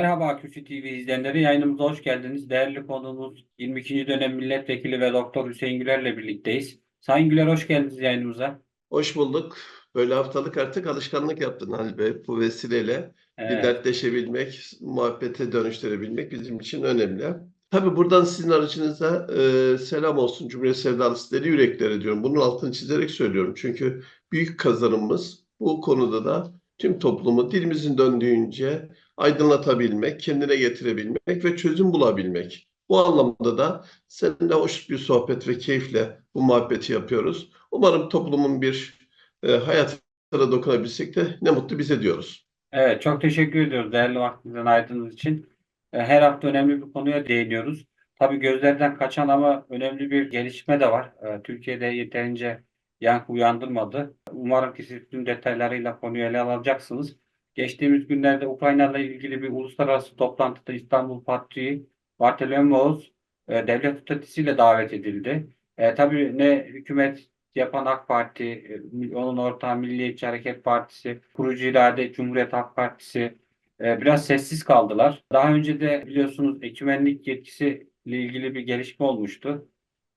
Merhaba Küçük TV izleyenleri. Yayınımıza hoş geldiniz. Değerli konuğumuz 22. dönem milletvekili ve Doktor Hüseyin Güler'le birlikteyiz. Sayın Güler hoş geldiniz yayınımıza. Hoş bulduk. Böyle haftalık artık alışkanlık yaptın Halil Bey. Bu vesileyle bir Evet, dertleşebilmek, muhabbete dönüştürebilmek bizim için önemli. Tabii buradan sizin aracınıza e, selam olsun Cumhuriyet sevdalısı deli yüreklere diyorum. Bunun altını çizerek söylüyorum. Çünkü büyük kazanımız bu konuda da tüm toplumu dilimizin döndüğünce aydınlatabilmek, kendine getirebilmek ve çözüm bulabilmek. Bu anlamda da seninle hoş bir sohbet ve keyifle bu muhabbeti yapıyoruz. Umarım toplumun bir e, hayatına dokunabilsek de ne mutlu bize diyoruz. evet çok teşekkür ediyoruz değerli vaktinizden ayırdığınız için. E, Her hafta önemli bir konuya değiniyoruz. Tabii gözlerden kaçan ama önemli bir gelişme de var. E, Türkiye'de yeterince yankı uyandırmadı. Umarım ki siz tüm detaylarıyla konuyu ele alacaksınız. Geçtiğimiz günlerde Ukrayna ile ilgili bir uluslararası toplantıda İstanbul Patriği Bartolomeos e, devlet otoritesiyle davet edildi. E, tabii ne hükümet yapan AK Parti, e, onun ortağı Milliyetçi Hareket Partisi, kurucu irade Cumhuriyet Halk Partisi e, biraz sessiz kaldılar. Daha önce de biliyorsunuz ekümenlik yetkisiyle ilgili bir gelişme olmuştu.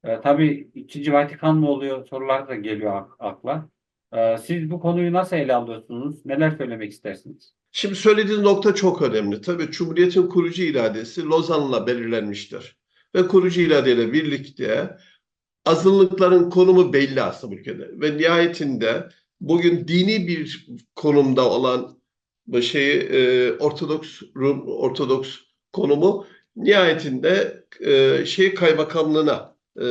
E, tabii ikinci Vatikan mı oluyor sorular da geliyor ak- akla. E, siz bu konuyu nasıl ele alıyorsunuz? Neler söylemek istersiniz? Şimdi söylediğiniz nokta çok önemli. Tabii Cumhuriyet'in kurucu iradesi Lozan'la belirlenmiştir. Ve kurucu iradeyle birlikte azınlıkların konumu belli aslında ülkede. Ve nihayetinde bugün dini bir konumda olan şeyi e, Ortodoks Rum Ortodoks konumu nihayetinde e, şey kaymakamlığına e,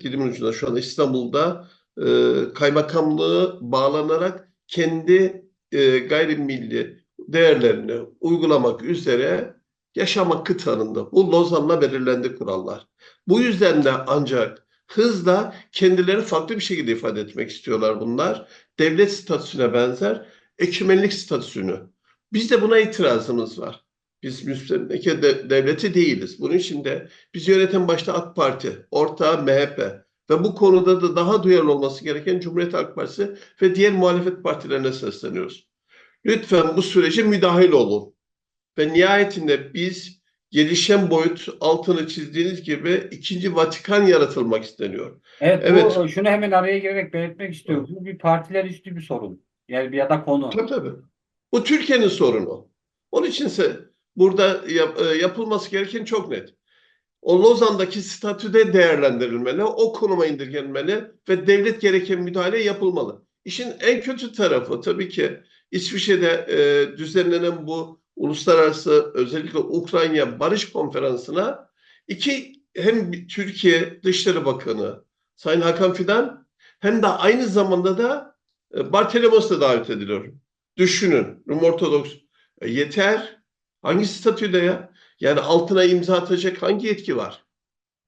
dilimin ucunda şu anda İstanbul'da e, kaymakamlığı bağlanarak kendi e, gayrimilli değerlerini uygulamak üzere yaşam hakkı tanındı. Bu Lozan'la belirlendi kurallar. Bu yüzden de ancak hızla kendilerini farklı bir şekilde ifade etmek istiyorlar bunlar. Devlet statüsüne benzer ekümenlik statüsünü. Biz de buna itirazımız var. Biz müstemleke de, devleti değiliz. Bunun için de bizi yöneten başta AK Parti, ortağı MHP ve bu konuda da daha duyarlı olması gereken Cumhuriyet Halk Partisi ve diğer muhalefet partilerine sesleniyoruz. Lütfen bu sürece müdahil olun. Ve nihayetinde biz gelişen boyut altını çizdiğiniz gibi ikinci Vatikan yaratılmak isteniyor. Evet, Evet. bu şunu hemen araya girerek belirtmek istiyorum. Bu bir partiler üstü bir sorun. Yani bir ya da konu. Tabii tabii. Bu Türkiye'nin sorunu. Onun içinse burada yap- e, yapılması gereken çok net. O Lozan'daki statüde değerlendirilmeli, o konuma indirgenmeli ve devlet gereken müdahale yapılmalı. İşin en kötü tarafı tabii ki İsviçre'de e, düzenlenen bu uluslararası özellikle Ukrayna Barış Konferansı'na iki hem Türkiye Dışişleri Bakanı Sayın Hakan Fidan hem de aynı zamanda da e, Bartolomos da davet ediliyor. Düşünün Rum Ortodoks e, yeter. Hangi statüde ya? Yani altına imza atacak hangi yetki var?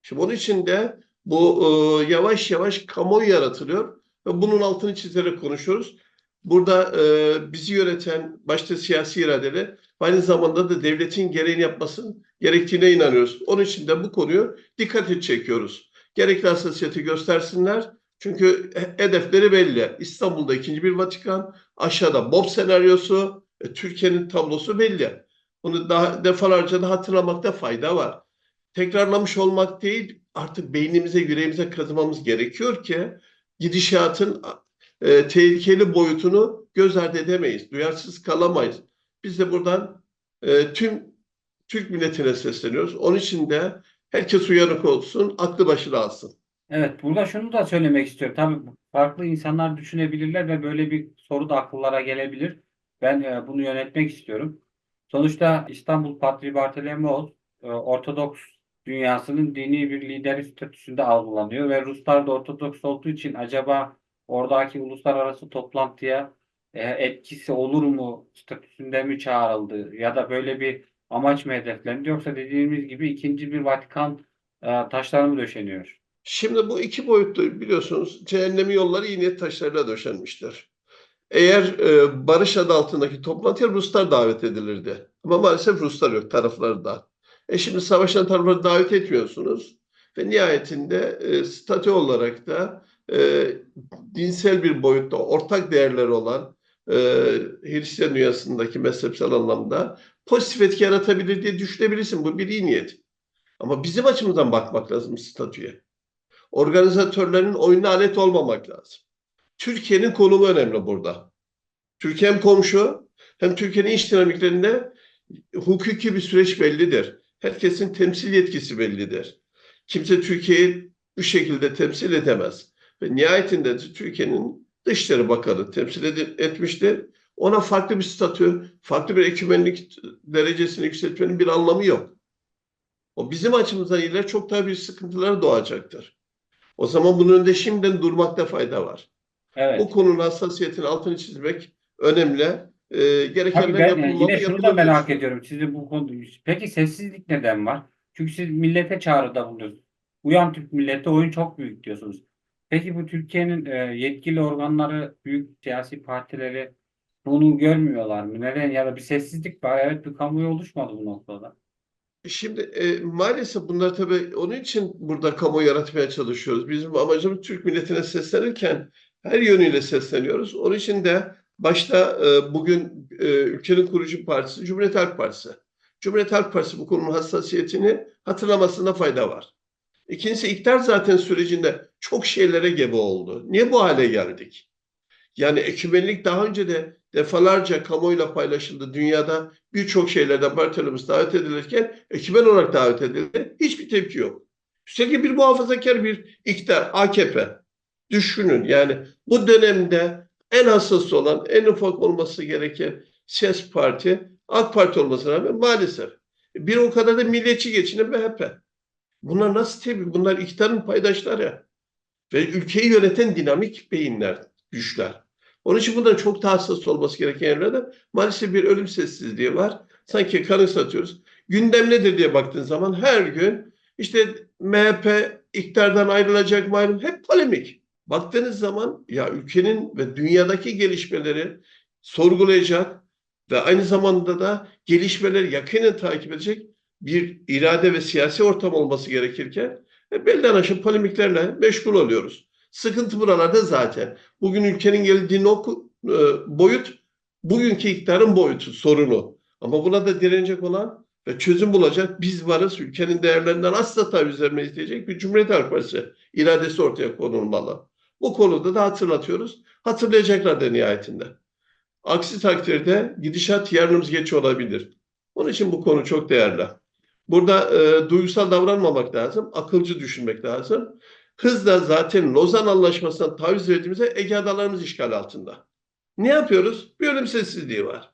Şimdi onun için de bu e, yavaş yavaş kamuoyu yaratılıyor ve bunun altını çizerek konuşuyoruz. Burada e, bizi yöneten başta siyasi iradeli aynı zamanda da devletin gereğini yapmasının gerektiğine inanıyoruz. Onun için de bu konuyu dikkate çekiyoruz. Gerekli hassasiyeti göstersinler. Çünkü he- hedefleri belli. İstanbul'da ikinci bir Vatikan, aşağıda BOP senaryosu, e, Türkiye'nin tablosu belli. Bunu daha defalarca da hatırlamakta fayda var. Tekrarlamış olmak değil, artık beynimize, yüreğimize kazımamız gerekiyor ki gidişatın e, tehlikeli boyutunu göz ardı edemeyiz. Duyarsız kalamayız. Biz de buradan e, tüm Türk milletine sesleniyoruz. Onun için de herkes uyanık olsun, aklı başına alsın. Evet, burada şunu da söylemek istiyorum. Tabii farklı insanlar düşünebilirler ve böyle bir soru da akıllara gelebilir. Ben e, bunu yönetmek istiyorum. Sonuçta İstanbul Patriği Bartolomeos e, Ortodoks dünyasının dini bir lideri statüsünde algılanıyor ve Ruslar da Ortodoks olduğu için acaba oradaki uluslararası toplantıya e, etkisi olur mu statüsünde mi çağrıldı ya da böyle bir amaç mı hedeflendi yoksa dediğimiz gibi ikinci bir Vatikan e, taşları mı döşeniyor? Şimdi bu iki boyutlu biliyorsunuz cehennemi yolları iyi niyet taşlarıyla döşenmiştir. Eğer e, barış adı altındaki toplantıya Ruslar davet edilirdi. Ama maalesef Ruslar yok taraflarda. E şimdi savaşan tarafları davet etmiyorsunuz. Ve nihayetinde e, statü olarak da e, dinsel bir boyutta ortak değerleri olan e, Hristiyan dünyasındaki mezhepsel anlamda pozitif etki yaratabilir diye düşünebilirsin. Bu bir iyi niyet. Ama bizim açımızdan bakmak lazım statüye. Organizatörlerin oyununa alet olmamak lazım. Türkiye'nin konumu önemli burada. Türkiye hem komşu hem Türkiye'nin iç dinamiklerinde hukuki bir süreç bellidir. Herkesin temsil yetkisi bellidir. Kimse Türkiye'yi bu şekilde temsil edemez. Ve nihayetinde de Türkiye'nin Dışişleri Bakanı temsil etmiştir. Ona farklı bir statü, farklı bir ekümenlik derecesini yükseltmenin bir anlamı yok. O bizim açımızdan iler çok daha büyük sıkıntılar doğacaktır. O zaman bunun önünde şimdiden durmakta fayda var. Evet. Bu konunun hassasiyetini altını çizmek önemli. Ee, gerekenler e, yapılmalı, yine şunu da merak ediyorum. Sizin bu konu peki sessizlik neden var? Çünkü siz millete çağrıda bulunuyorsunuz. Uyan Türk milleti oyun çok büyük diyorsunuz. Peki bu Türkiye'nin e, yetkili organları, büyük siyasi partileri bunu görmüyorlar mı? Neden? Ya da bir sessizlik var. Evet bir kamuoyu oluşmadı bu noktada. Şimdi e, maalesef bunlar tabii onun için burada kamu yaratmaya çalışıyoruz. Bizim amacımız Türk milletine seslenirken her yönüyle sesleniyoruz. Onun için de başta e, bugün e, ülkenin kurucu partisi Cumhuriyet Halk Partisi. Cumhuriyet Halk Partisi bu konunun hassasiyetini hatırlamasında fayda var. İkincisi iktidar zaten sürecinde çok şeylere gebe oldu. Niye bu hale geldik? Yani ekümenlik daha önce de defalarca kamuoyuyla paylaşıldı. Dünyada birçok şeylerden Bartolomuz davet edilirken ekümen olarak davet edildi. Hiçbir tepki yok. Üstelik bir muhafazakar bir iktidar, AKP. Düşünün yani bu dönemde en hassas olan, en ufak olması gereken siyasi parti AK Parti olmasına rağmen maalesef. Bir o kadar da milliyetçi geçinen MHP. Bunlar nasıl tepki? Bunlar iktidarın paydaşları. Ve ülkeyi yöneten dinamik beyinler, güçler. Onun için bundan çok daha hassas olması gereken yerlerde maalesef bir ölüm sessizliği var. Sanki kanı satıyoruz. Gündem nedir diye baktığın zaman her gün işte MHP iktidardan ayrılacak mı ayrılmayacak hep polemik. Baktığınız zaman ya ülkenin ve dünyadaki gelişmeleri sorgulayacak ve aynı zamanda da gelişmeleri yakinen takip edecek bir irade ve siyasi ortam olması gerekirken e, belden aşıp polemiklerle meşgul oluyoruz. Sıkıntı buralarda zaten. Bugün ülkenin geldiği nok- e, boyut bugünkü iktidarın boyutu, sorunu. Ama buna da direnecek olan ve çözüm bulacak biz varız. Ülkenin değerlerinden asla taviz vermeyiz diyecek bir Cumhuriyet Halk Partisi iradesi ortaya konulmalı. Bu konuda da hatırlatıyoruz. Hatırlayacaklar da nihayetinde. Aksi takdirde gidişat yarınımız geç olabilir. Onun için bu konu çok değerli. Burada e, duygusal davranmamak lazım, akılcı düşünmek lazım. Hızla zaten Lozan Anlaşması'ndan taviz verdiğimizde Ege Adalarımız işgal altında. Ne yapıyoruz? Bir ölüm sessizliği var.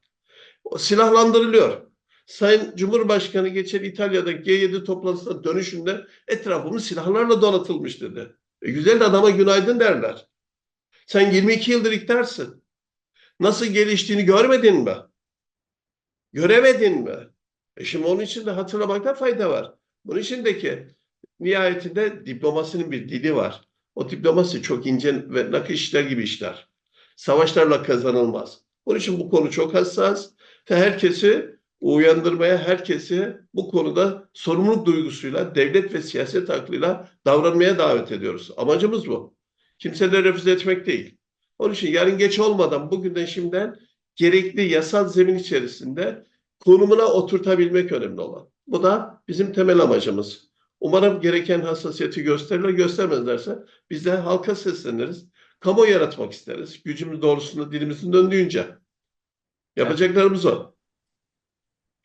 O silahlandırılıyor. Sayın Cumhurbaşkanı geçen İtalya'da G7 toplantısına dönüşünde etrafımız silahlarla donatılmış dedi. E, güzel adama günaydın derler. Sen 22 yıldır iktidarsın. Nasıl geliştiğini görmedin mi? Göremedin mi? E şimdi onun için de hatırlamakta fayda var. Bunun içindeki nihayetinde diplomasinin bir dili var. O diplomasi çok ince ve nakış işler gibi işler. Savaşlarla kazanılmaz. Onun için bu konu çok hassas ve herkesi uyandırmaya, herkesi bu konuda sorumluluk duygusuyla, devlet ve siyaset aklıyla davranmaya davet ediyoruz. Amacımız bu. Kimseleri refüze etmek değil. Onun için yarın geç olmadan bugünden şimdiden gerekli yasal zemin içerisinde konumuna oturtabilmek önemli olan. Bu da bizim temel amacımız. Umarım gereken hassasiyeti gösterirler, göstermezlerse biz de halka sesleniriz. Kamu yaratmak isteriz. Gücümüz doğrusunda dilimizin döndüğünce. Yapacaklarımız o.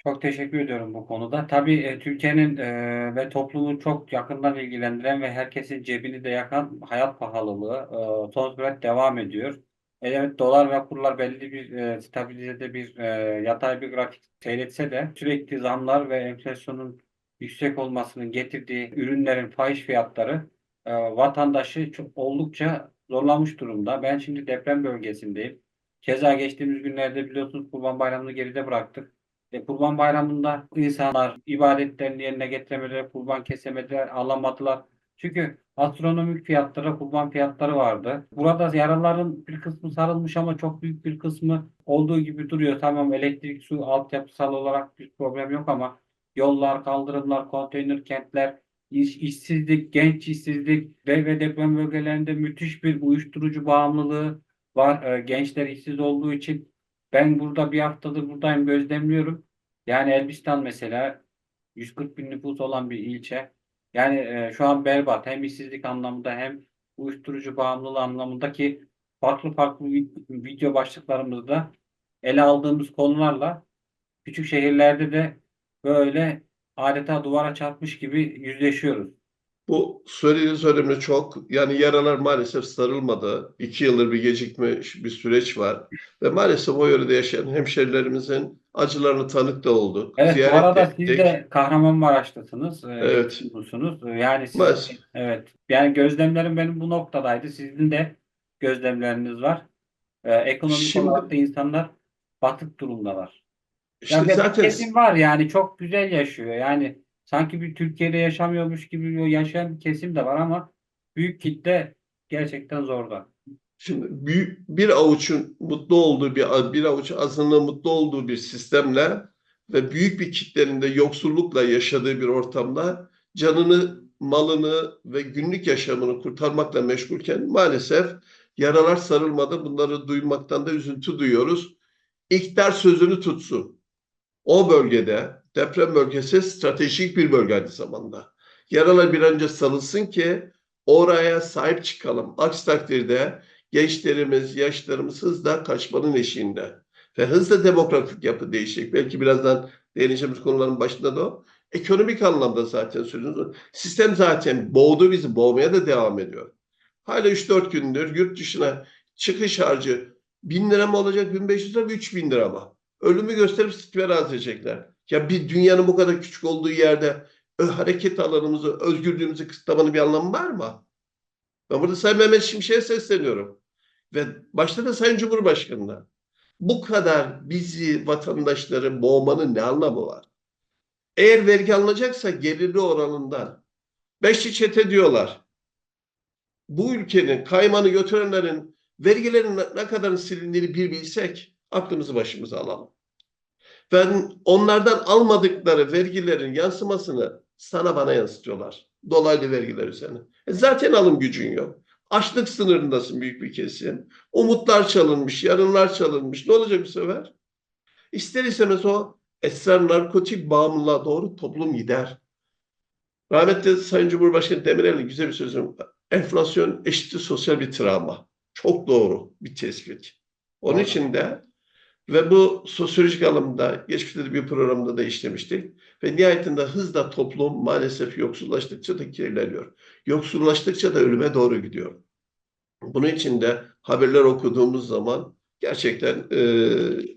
Çok teşekkür ediyorum bu konuda. Tabii e, Türkiye'nin e, ve toplumu çok yakından ilgilendiren ve herkesin cebini de yakan hayat pahalılığı e, son sürat devam ediyor. Evet dolar ve kurlar belli bir e, stabilizede bir e, yatay bir grafik seyretse de sürekli zamlar ve enflasyonun yüksek olmasının getirdiği ürünlerin fahiş fiyatları e, vatandaşı çok, oldukça zorlamış durumda. Ben şimdi deprem bölgesindeyim. Keza geçtiğimiz günlerde biliyorsunuz Kurban Bayramı'nı geride bıraktık. E, Kurban Bayramı'nda insanlar ibadetlerini yerine getiremediler, kurban kesemediler, alamadılar. Çünkü astronomik fiyatlara kurban fiyatları vardı. Burada yaraların bir kısmı sarılmış ama çok büyük bir kısmı olduğu gibi duruyor. Tamam elektrik, su, altyapısal olarak bir problem yok ama yollar, kaldırımlar, konteyner kentler, iş, işsizlik, genç işsizlik ve, ve deprem bölgelerinde müthiş bir uyuşturucu bağımlılığı var. E, gençler işsiz olduğu için ben burada bir haftadır buradayım gözlemliyorum. Yani Elbistan mesela 140 bin nüfus olan bir ilçe. Yani e, şu an berbat hem işsizlik anlamında hem uyuşturucu bağımlılığı anlamında ki farklı farklı vi- video başlıklarımızda ele aldığımız konularla küçük şehirlerde de böyle adeta duvara çarpmış gibi yüzleşiyoruz. Bu söylediğiniz önemli çok. Yani yaralar maalesef sarılmadı. İki yıldır bir gecikmiş bir süreç var. Ve maalesef o yörede yaşayan hemşerilerimizin acılarını tanık da olduk. Evet, bu Ziyaret arada siz ettik. de Kahramanmaraş'tasınız. e, Evet. musunuz? Yani siz, Maalesef. evet. Yani gözlemlerim benim bu noktadaydı. Sizin de gözlemleriniz var. Ee, ekonomik Şimdi- olarak da insanlar batık durumdalar. İşte Yani zaten kesim var yani çok güzel yaşıyor. Yani sanki bir Türkiye'de yaşamıyormuş gibi yaşayan bir kesim de var ama büyük kitle gerçekten zorda. Şimdi büyük bir avuçun mutlu olduğu bir bir avuç azınlığın mutlu olduğu bir sistemle ve büyük bir kitlenin de yoksullukla yaşadığı bir ortamda canını, malını ve günlük yaşamını kurtarmakla meşgulken maalesef yaralar sarılmadı. Bunları duymaktan da üzüntü duyuyoruz. İktidar sözünü tutsun. O bölgede deprem bölgesi stratejik bir bölge aynı zamanda. Yaralar bir önce sarılsın ki oraya sahip çıkalım. Aksi takdirde gençlerimiz, yaşlarımız hızla kaçmanın eşiğinde. Ve hızla demografik yapı değişecek. Belki birazdan değineceğimiz konuların başında da o. Ekonomik anlamda zaten söylüyoruz. Sistem zaten boğdu bizi, boğmaya da devam ediyor. Hala 3-4 gündür yurt dışına çıkış harcı 1000 lira mı olacak, 1500 lira mı, 3000 lira mı? Ölümü gösterip istihbarat edecekler. Ya bir dünyanın bu kadar küçük olduğu yerde hareket alanımızı, özgürlüğümüzü kısıtlamanın bir anlamı var mı? Ben burada Sayın Mehmet Şimşek'e sesleniyorum. Ve başta da Sayın Cumhurbaşkanı'na. Bu kadar bizi vatandaşları boğmanın ne anlamı var? Eğer vergi alınacaksa gelirli oranından. Beşli çete diyorlar. Bu ülkenin kaymanı götürenlerin vergilerin ne kadar silindiğini bir bilsek aklımızı başımıza alalım. Ben onlardan almadıkları vergilerin yansımasını sana bana yansıtıyorlar. Dolaylı vergiler üzerine. E zaten alım gücün yok. Açlık sınırındasın büyük bir kesim. Umutlar çalınmış, yarınlar çalınmış. Ne olacak bu sefer? İster istemez o esrar narkotik bağımlılığa doğru toplum gider. Rahmetli Sayın Cumhurbaşkanı Demirel'in güzel bir sözü var. Enflasyon eşittir sosyal bir travma. Çok doğru bir tespit. Onun için de ve bu sosyolojik alımda geçmişte de bir programda da işlemiştik. Ve nihayetinde hızla toplum maalesef yoksullaştıkça da kirleniyor. Yoksullaştıkça da ölüme doğru gidiyor. Bunun için de haberler okuduğumuz zaman gerçekten e,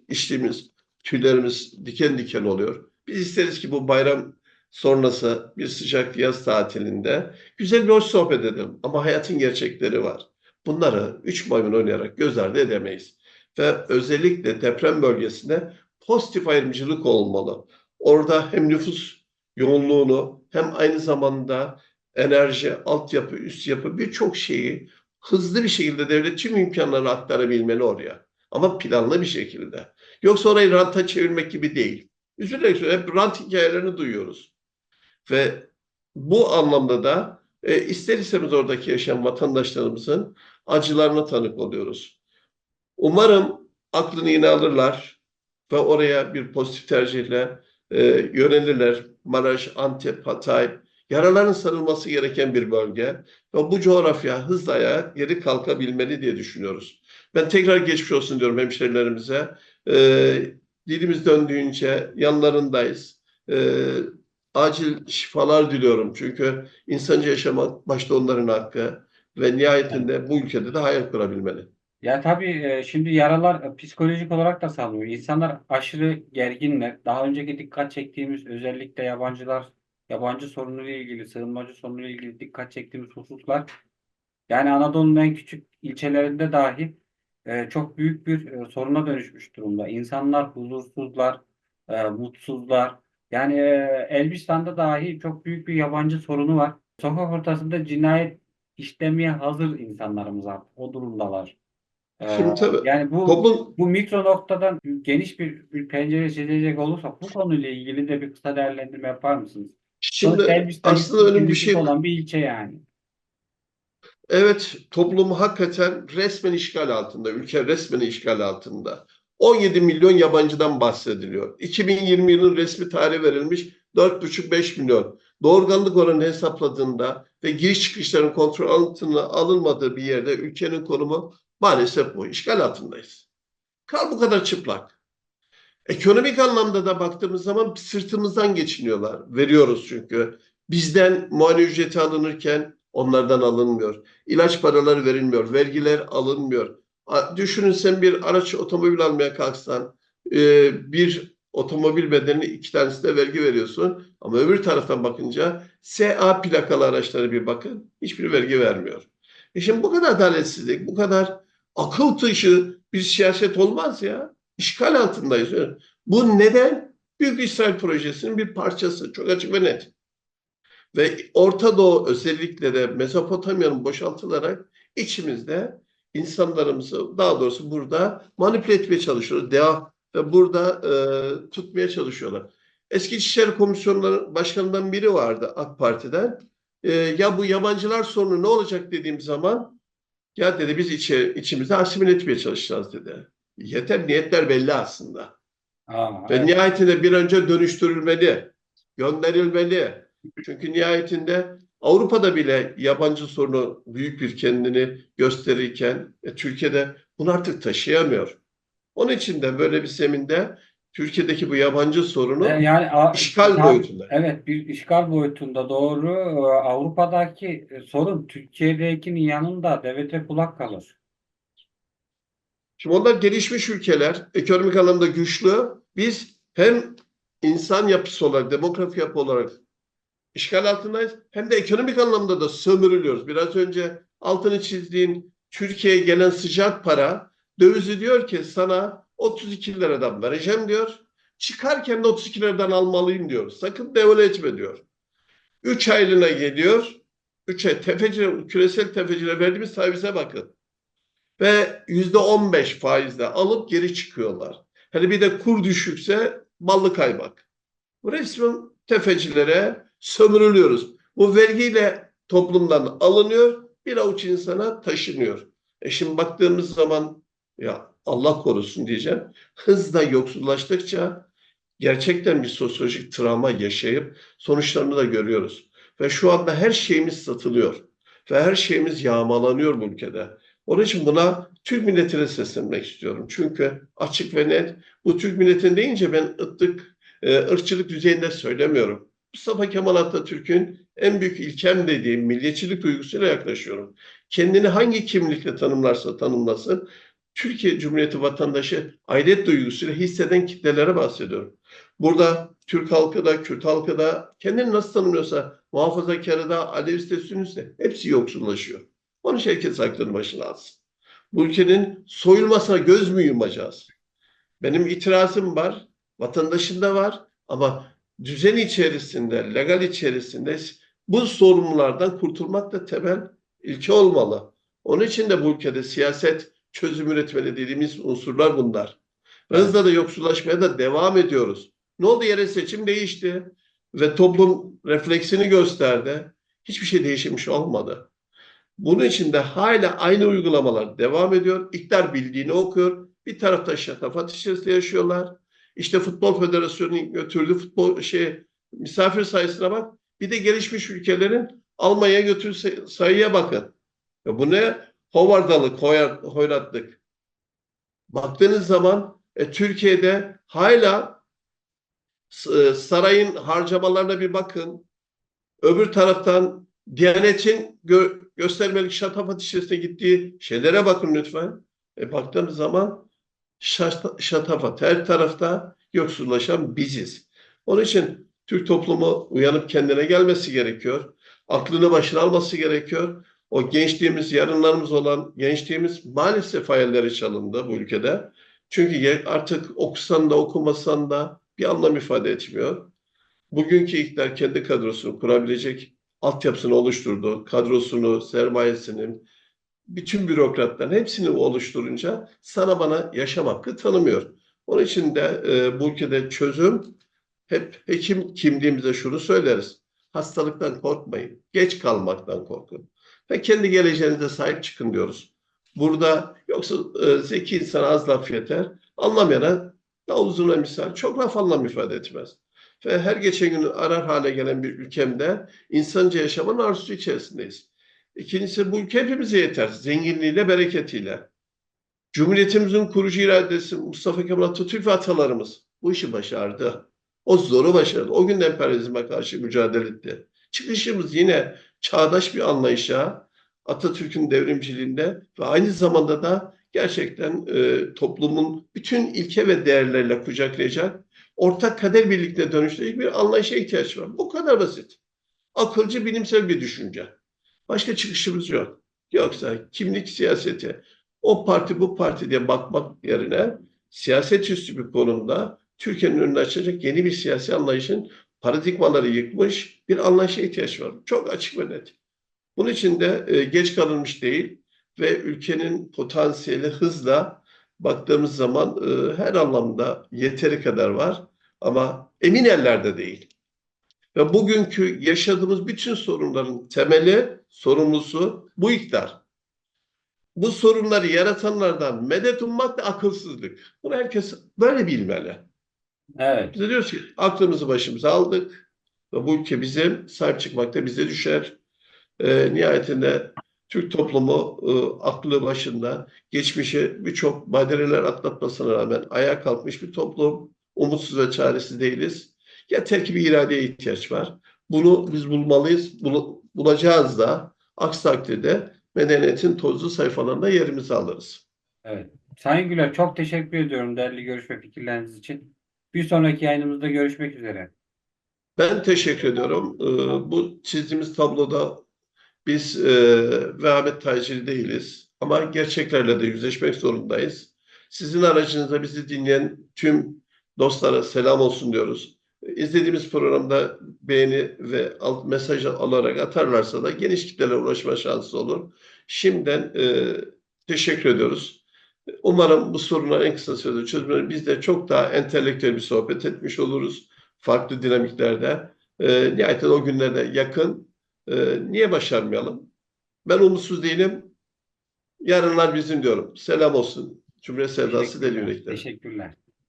içtiğimiz tüylerimiz diken diken oluyor. Biz isteriz ki bu bayram sonrası bir sıcak yaz tatilinde güzel bir hoş sohbet edelim. Ama hayatın gerçekleri var. Bunları üç maymun oynayarak göz ardı edemeyiz. Ve özellikle deprem bölgesinde pozitif ayrımcılık olmalı. Orada hem nüfus yoğunluğunu hem aynı zamanda enerji, altyapı, üst yapı birçok şeyi hızlı bir şekilde devlet tüm imkanlarını aktarabilmeli oraya. Ama planlı bir şekilde. Yoksa orayı ranta çevirmek gibi değil. Üzülerek hep rant hikayelerini duyuyoruz. Ve bu anlamda da e, ister istemez oradaki yaşayan vatandaşlarımızın acılarına tanık oluyoruz. Umarım aklını yine alırlar ve oraya bir pozitif tercihle e, yönelirler. Maraş, Antep, Hatay, yaraların sarılması gereken bir bölge ve bu coğrafya hızla geri kalkabilmeli diye düşünüyoruz. Ben tekrar geçmiş olsun diyorum hemşerilerimize. E, dilimiz döndüğünce yanlarındayız. E, acil şifalar diliyorum. Çünkü insanca yaşamak başta onların hakkı ve nihayetinde bu ülkede de hayal kurabilmeli. Ya tabii e, şimdi yaralar e, psikolojik olarak da sarılıyor. İnsanlar aşırı gerginler. Daha önceki dikkat çektiğimiz özellikle yabancılar, yabancı sorunuyla ilgili, sığınmacı sorunuyla ilgili dikkat çektiğimiz hususlar yani Anadolu'nun en küçük ilçelerinde dahi e, çok büyük bir soruna dönüşmüş durumda. İnsanlar huzursuzlar, mutsuzlar. Yani Elbistan'da dahi çok büyük bir yabancı sorunu var. Sokak ortasında cinayet işlemeye hazır insanlarımız artık. O durumdalar. Şimdi tabii yani bu toplum bu mikro noktadan geniş bir, bir pencere çizecek olursak bu konuyla ilgili de bir kısa değerlendirme yapar mısınız? Şimdi Elbistan aslında önemli bir şey olan bir ilçe yani. Evet, toplum hakikaten resmen işgal altında, ülke resmen işgal altında. 17 milyon yabancıdan bahsediliyor. 2020 yılın resmi tarihi verilmiş 4,5-5 milyon. Doğurganlık oranı hesapladığında ve giriş çıkışların kontrol altına alınmadığı bir yerde ülkenin konumu maalesef bu. İşgal altındayız. Kal bu kadar çıplak. Ekonomik anlamda da baktığımız zaman sırtımızdan geçiniyorlar. Veriyoruz çünkü. Bizden muayene ücreti alınırken onlardan alınmıyor. İlaç paraları verilmiyor. Vergiler alınmıyor. Düşünün sen bir araç otomobil almaya kalksan e, bir otomobil bedelini iki tanesine vergi veriyorsun. Ama öbür taraftan bakınca SA plakalı araçlara bir bakın. Hiçbir vergi vermiyor. E şimdi bu kadar adaletsizlik, bu kadar akıl dışı bir siyaset olmaz ya. İşgal altındayız. Bu neden? Büyük İsrail projesinin bir parçası. Çok açık ve net. Ve Orta Doğu özellikle de Mezopotamya'nın boşaltılarak içimizde insanlarımızı daha doğrusu burada manipüle etmeye çalışıyorlar. Devam ve burada e, tutmaya çalışıyorlar. Eski İçişleri Komisyonları Başkanı'ndan biri vardı AK Parti'den. E, ya bu yabancılar sorunu ne olacak dediğim zaman ya dedi biz içe, içimize asimile etmeye çalışacağız dedi. Yeter niyetler belli aslında. Aa, Ve evet. nihayetinde bir önce dönüştürülmeli, gönderilmeli. Çünkü nihayetinde Avrupa'da bile yabancı sorunu büyük bir kendini gösterirken e, Türkiye'de bunu artık taşıyamıyor. Onun için de böyle bir zeminde Türkiye'deki bu yabancı sorunu Yani a- işgal tam- boyutunda. Evet, bir işgal boyutunda doğru. Ee, Avrupa'daki e, sorun Türkiye'dekinin yanında devlete kulak kalır. Şimdi onlar gelişmiş ülkeler, ekonomik anlamda güçlü. Biz hem insan yapısı olarak, demografi yapı olarak işgal altındayız. Hem de ekonomik anlamda da sömürülüyoruz. Biraz önce altını çizdiğin Türkiye'ye gelen sıcak para dövizi diyor ki sana 32 liradan vereceğim diyor. Çıkarken de 32 liradan almalıyım diyor. Sakın devre etme diyor. 3 aylığına geliyor. 3 ay tefecilere, küresel tefecilere verdiğimiz tavize bakın. Ve %15 faizle alıp geri çıkıyorlar. Hani bir de kur düşükse ballı kaymak. Bu resmen tefecilere sömürülüyoruz. Bu vergiyle toplumdan alınıyor, bir avuç insana taşınıyor. E şimdi baktığımız zaman ya Allah korusun diyeceğim. Hızla yoksullaştıkça gerçekten bir sosyolojik travma yaşayıp sonuçlarını da görüyoruz. Ve şu anda her şeyimiz satılıyor. Ve her şeyimiz yağmalanıyor bu ülkede. Onun için buna Türk milletine seslenmek istiyorum. Çünkü açık ve net bu Türk milletin deyince ben ıttık, e, ırkçılık düzeyinde söylemiyorum. Mustafa Kemal Atatürk'ün en büyük ilkem dediği milliyetçilik duygusuyla yaklaşıyorum. Kendini hangi kimlikle tanımlarsa tanımlasın, Türkiye Cumhuriyeti vatandaşı aidiyet duygusuyla hisseden kitlelere bahsediyorum. Burada Türk halkı da, Kürt halkı da kendini nasıl tanımlıyorsa muhafazakarı da, Alevisi de, hepsi yoksullaşıyor. Onun için herkes aklını başına alsın. Bu ülkenin soyulmasına göz mü yumacağız? Benim itirazım var, vatandaşın da var ama düzen içerisinde, legal içerisinde bu sorumlulardan kurtulmak da temel ilke olmalı. Onun için de bu ülkede siyaset çözüm üretmeli dediğimiz unsurlar bunlar. Hızla da yoksullaşmaya da devam ediyoruz. Ne oldu? Yere seçim değişti ve toplum refleksini gösterdi. Hiçbir şey değişmiş olmadı. Bunun için de hala aynı uygulamalar devam ediyor. İktidar bildiğini okuyor. Bir tarafta şatafat içerisinde yaşıyorlar. İşte Futbol Federasyonu'nun götürdüğü futbol şey misafir sayısına bak. Bir de gelişmiş ülkelerin Almanya'ya say- sayıya bakın. Ya bu ne? Hovardalık, hoyratlık. Baktığınız zaman e, Türkiye'de hala e, sarayın harcamalarına bir bakın. Öbür taraftan Diyanet'in gö göstermelik şatafat içerisinde gittiği şeylere bakın lütfen. E, baktığınız zaman şata- şatafat her tarafta yoksullaşan biziz. Onun için Türk toplumu uyanıp kendine gelmesi gerekiyor. Aklını başına alması gerekiyor. O gençliğimiz, yarınlarımız olan gençliğimiz maalesef hayalleri çalındı bu ülkede. Çünkü artık okusan da okumasan da bir anlam ifade etmiyor. Bugünkü iktidar kendi kadrosunu kurabilecek altyapısını oluşturdu. Kadrosunu, sermayesini, bütün bürokratların hepsini oluşturunca sana bana yaşam hakkı tanımıyor. Onun için de e, bu ülkede çözüm hep hekim kimliğimize şunu söyleriz. Hastalıktan korkmayın. Geç kalmaktan korkun. Ve kendi geleceğinize sahip çıkın diyoruz. Burada yoksa e, zeki insan az laf yeter, anlamayana daha uzun misal çok laf anlam ifade etmez. Ve her geçen gün arar hale gelen bir ülkemde insanca yaşamanın arzusu içerisindeyiz. İkincisi bu ülke hepimize yeter. Zenginliğiyle, bereketiyle. Cumhuriyetimizin kurucu iradesi Mustafa Kemal Atatürk ve atalarımız bu işi başardı. O zoru başardı. O gün de emperyalizme karşı mücadele etti. Çıkışımız yine çağdaş bir anlayışa, Atatürk'ün devrimciliğinde ve aynı zamanda da gerçekten e, toplumun bütün ilke ve değerleriyle kucaklayacak, ortak kader birlikte dönüştürecek bir anlayışa ihtiyaç var. Bu kadar basit. Akılcı, bilimsel bir düşünce. Başka çıkışımız yok. Yoksa kimlik siyaseti, o parti bu parti diye bakmak yerine siyaset üstü bir konumda Türkiye'nin önüne açacak yeni bir siyasi anlayışın paradigmaları yıkmış bir anlayışa ihtiyaç var. Çok açık ve net. Bunun için de e, geç kalınmış değil ve ülkenin potansiyeli hızla baktığımız zaman e, her anlamda yeteri kadar var ama emin ellerde değil. Ve bugünkü yaşadığımız bütün sorunların temeli, sorumlusu bu iktidar. Bu sorunları yaratanlardan medet ummak da akılsızlık. Bunu herkes böyle bilmeli. Evet. Biz de diyoruz ki aklımızı başımıza aldık ve bu ülke bizim sahip çıkmakta bize düşer. Ee, nihayetinde Türk toplumu e, aklı başında geçmişe birçok badireler atlatmasına rağmen ayağa kalkmış bir toplum. Umutsuz ve çaresiz değiliz. Yeter ki bir iradeye ihtiyaç var. Bunu biz bulmalıyız. Bul- bulacağız da aksi takdirde medeniyetin tozlu sayfalarında yerimizi alırız. Evet. Sayın Güler çok teşekkür ediyorum değerli görüş ve fikirleriniz için. Bir sonraki yayınımızda görüşmek üzere. Ben teşekkür ediyorum. Ee, bu çizdiğimiz tabloda biz e, vehamet taciri değiliz ama gerçeklerle de yüzleşmek zorundayız. Sizin aracınızda bizi dinleyen tüm dostlara selam olsun diyoruz. İzlediğimiz programda beğeni ve alt mesaj alarak atarlarsa da geniş kitlere ulaşma şansı olur. Şimdiden e, teşekkür ediyoruz. Umarım bu sorunlar en kısa sürede çözülür. Biz de çok daha entelektüel bir sohbet etmiş oluruz. Farklı dinamiklerde. E, nihayetinde o günlerde yakın. E, niye başarmayalım? Ben umutsuz değilim. Yarınlar bizim diyorum. Selam olsun. Cumhuriyet sevdası deli yürekler. Teşekkürler.